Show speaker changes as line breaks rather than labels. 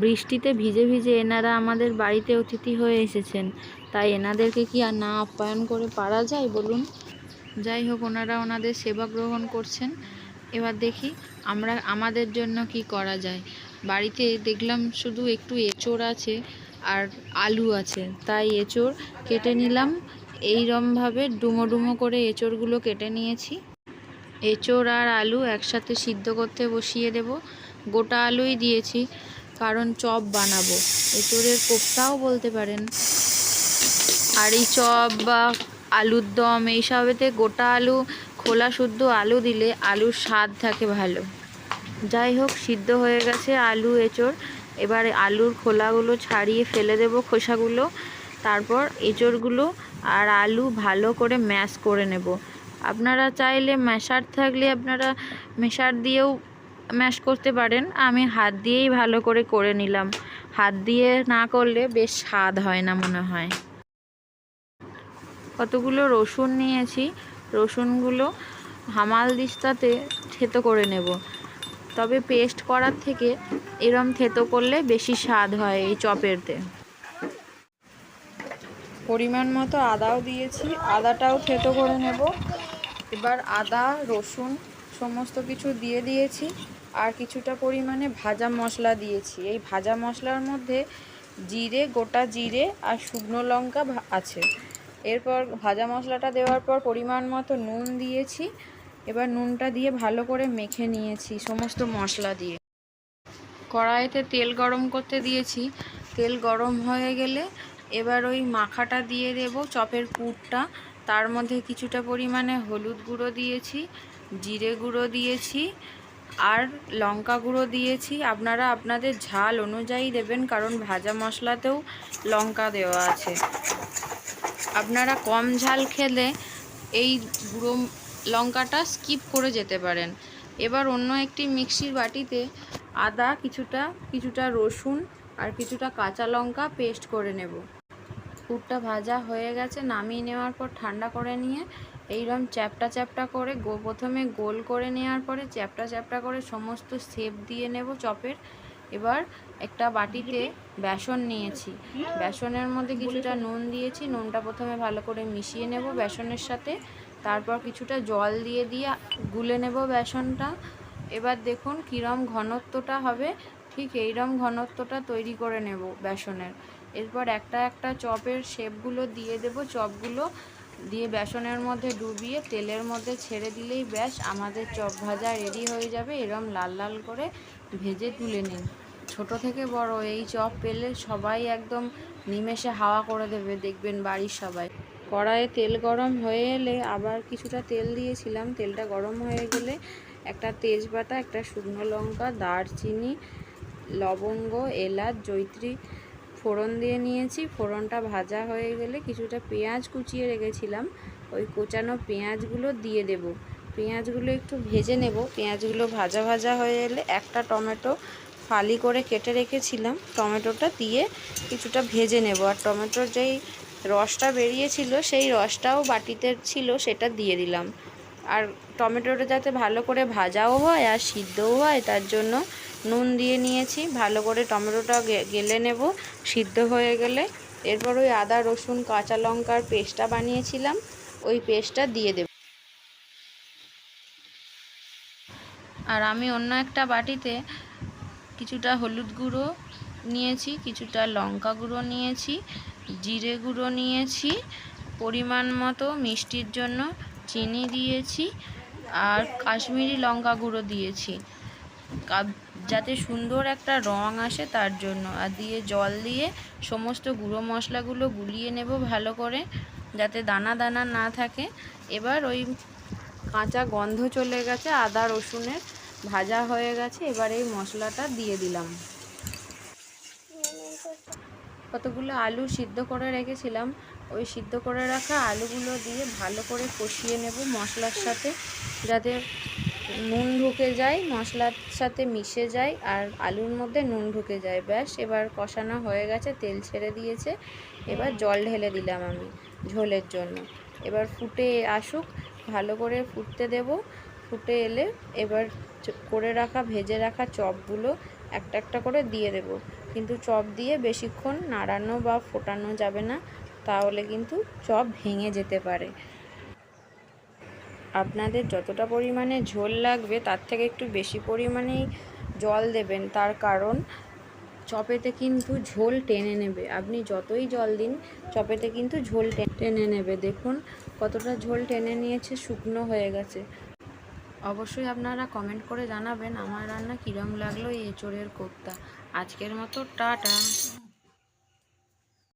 বৃষ্টিতে ভিজে ভিজে এনারা আমাদের বাড়িতে অতিথি হয়ে এসেছেন। তাই এনাদেরকে কি আর না আপ্যায়ন করে পারা যায় বলুন? যাই হোক, ওনারা ওনাদের সেবা গ্রহণ করছেন। এবার দেখি আমরা, আমাদের জন্য কি করা যায়। বাড়িতে দেখলাম শুধু একটু এঁচোড় আছে আর আলু আছে। তাই এঁচোড় কেটে নিলাম। এইরমভাবে ডুমো ডুমো করে এঁচোড়গুলো কেটে নিয়েছি। এঁচোড় আর আলু একসাথে সিদ্ধ করতে বসিয়ে দেব। গোটা আলুই দিয়েছি, কারণ চপ বানাবো। এঁচোড়ের কোপ্তাও বলতে পারেন। আর এই চপ বা আলুর দম এইসবেতে গোটা আলু, খোলা শুদ্ধ আলু দিলে আলুর স্বাদ থাকে ভালো। যাই হোক, সিদ্ধ হয়ে গেছে আলু, এঁচোড়। এবার আলুর খোলাগুলো ছাড়িয়ে ফেলে দেব খোসাগুলো। তারপর এঁচোড়গুলো আর আলু ভালো করে ম্যাশ করে নেব। আপনারা চাইলে ম্যাশার থাকলে আপনারা ম্যাশার দিয়েও ম্যাশ করতে পারেন। আমি হাত দিয়েই ভালো করে করে নিলাম। হাত দিয়ে না করলে বেশ স্বাদ হয় না মনে হয়। কতগুলো রসুন নিয়েছি। রসুনগুলো হামাল দিস্তাতে থেতো করে নেব। তবে পেস্ট করার থেকে এরম থেতো করলে বেশি স্বাদ হয় এই চপেরতে। পরিমাণ মতো আদাও দিয়েছি। আদাটাও থেতো করে নেব। এবার আদা, রসুন সমস্ত কিছু দিয়ে দিয়েছি। আর কিছুটা পরিমাণে ভাজা মশলা দিয়েছি। এই ভাজা মশলার মধ্যে জিরে, গোটা জিরে আর শুকনো লঙ্কা আছে। এরপর ভাজা মশলাটা দেওয়ার পর পরিমাণ মতো নুন দিয়েছি। এবার নুনটা দিয়ে ভালো করে মেখে নিয়েছি সমস্ত মশলা দিয়ে। কড়াইতে তেল গরম করতে দিয়েছি। তেল গরম হয়ে গেলে এবার ওই মাখাটা দিয়ে দেব চপের পুরটা তার মধ্যে কিছুটা পরিমাণে হলুদ গুঁড়ো দিয়েছি, জিরে গুঁড়ো দিয়েছি আর লঙ্কা গুঁড়ো দিয়েছি। আপনারা আপনাদের ঝাল অনুযায়ী দেবেন কারণ ভাজা মশলাতেও লঙ্কা দেওয়া আছে। আপনারা কম ঝাল খেলে এই গুঁড়ো লঙ্কাটা স্কিপ করে যেতে পারেন। এবার অন্য একটি মিক্সির বাটিতে আদা কিছুটা কিছুটা রসুন আর কিছুটা কাঁচা লঙ্কা পেস্ট করে নেব। পুরটা ভাজা হয়ে গেছে, নামিয়ে নেওয়ার পর ঠান্ডা করে নিয়ে এইরকম চ্যাপটা চ্যাপটা করে গো, প্রথমে গোল করে নেওয়ার পরে চ্যাপটা চ্যাপটা করে সমস্ত সেপ দিয়ে নেব চপের। এবার একটা বাটিতে বেসন নিয়েছি। বেসনের মধ্যে কিছুটা নুন দিয়েছি, নুনটা প্রথমে ভালো করে মিশিয়ে নেব বেসনের সাথে। তারপর কিছুটা জল দিয়ে দিয়ে গুলে নেব বেসনটা। এবার দেখুন কীরম ঘনত্বটা হবে, ঠিক এইরম ঘনত্বটা তৈরি করে নেব বেসনের। এরপর একটা একটা চপের শেপগুলো দিয়ে দেব। চপগুলো দিয়ে বেসনের মধ্যে ডুবিয়ে তেলের মধ্যে ছেড়ে দিলেই ব্যাস, আমাদের চপ ভাজা রেডি হয়ে যাবে। এরম লাল লাল করে ভেজে তুলে নিন। ছোট থেকে বড় এই চপ পেলে সবাই একদম নিমেষে হাওয়া করে দেবে, দেখবেন বাড়ির সবাই। কড়াইয়ে তেল গরম হয়ে এলে আবার কিছুটা তেল দিয়েছিলাম। তেলটা গরম হয়ে গেলে একটা তেজপাতা, একটা শুকনো লঙ্কা, দারচিনি, লবঙ্গ, এলাচ জৈত্রী ফোড়ন দিয়ে নিয়েছি। ফোড়নটা ভাজা হয়ে গেলে কিছুটা পেঁয়াজ কুচিয়ে রেখেছিলাম। ওই কোচানো পেঁয়াজগুলো দিয়ে দেব। পেঁয়াজগুলো একটু ভেজে নেব। পেঁয়াজগুলো ভাজা ভাজা হয়ে এলে একটা টমেটো ফালি করে কেটে রেখেছিলাম। টমেটোটা দিয়ে কিছুটা ভেজে নেব। আর টমেটোর যেই রসটা বেরিয়েছিল, সেই রসটাও বাটিতে ছিল, সেটা দিয়ে দিলাম। আর টমেটোটা যাতে ভালো করে ভাজাও হয় আর সিদ্ধও হয়, তার জন্য নুন দিয়ে নিয়েছি। ভালো করে টমেটোটা গেলে নেব, সিদ্ধ হয়ে গেলে। এরপর ওই আদা, রসুন, কাঁচা লঙ্কার পেস্টটা বানিয়েছিলাম, ওই পেস্টটা দিয়ে দেব। আর আমি অন্য একটা বাটিতে কিছুটা হলুদ গুঁড়ো নিয়েছি, কিছুটা লঙ্কা গুঁড়ো নিয়েছি, জিরে গুঁড়ো নিয়েছি। পরিমাণ মতো মিষ্টির জন্য চিনি দিয়েছি আর কাশ্মীরি লঙ্কা গুঁড়ো দিয়েছি। যাতে সুন্দর একটা রং আসে তার জন্য। আর দিয়ে জল দিয়ে সমস্ত গুঁড়ো মশলাগুলো গুলিয়ে নেব ভালো করে, যাতে দানা দানা না থাকে। এবার ওই কাঁচা গন্ধ চলে গেছে, আদা রসুনের ভাজা হয়ে গেছে। এবার এই মশলাটা দিয়ে দিলাম। কতগুলো আলু সিদ্ধ করে রেখেছিলাম। ওই সিদ্ধ করে রাখা আলুগুলো দিয়ে ভালো করে কষিয়ে নেব মশলার সাথে, যাতে নুন ঢুকে যায়, মশলার সাথে মিশে যায় আর আলুর মধ্যে নুন ঢুকে যায়। ব্যাস, এবার কষানো হয়ে গেছে, তেল ছেড়ে দিয়েছে। এবার জল ঢেলে দিলাম আমি ঝোলের জন্য। এবার ফুটে আসুক, ভালো করে ফুটতে দেব। ফুটে এলে এবার করে রাখা, ভেজে রাখা চপগুলো একটা একটা করে দিয়ে দেব। কিন্তু চপ দিয়ে বেশিক্ষণ নাড়ানো বা ফোটানো যাবে না। তাহলে কিন্তু চপ ভেঙে যেতে পারে। আপনাদের যতটা পরিমাণে ঝোল লাগবে, তার থেকে একটু বেশি পরিমাণেই জল দেবেন। তার কারণ, চপেতে কিন্তু ঝোল টেনে নেবে। আপনি যতই জল দিন, চপেতে কিন্তু ঝোল টেনে নেবে। দেখুন, কতটা ঝোল টেনে নিয়েছে, শুকনো হয়ে গেছে। অবশ্যই আপনারা কমেন্ট করে জানাবেন, আমার রান্না কীরম লাগল এই এঁচোড়ের কোপ্তা। আজকের মতো, টাটা।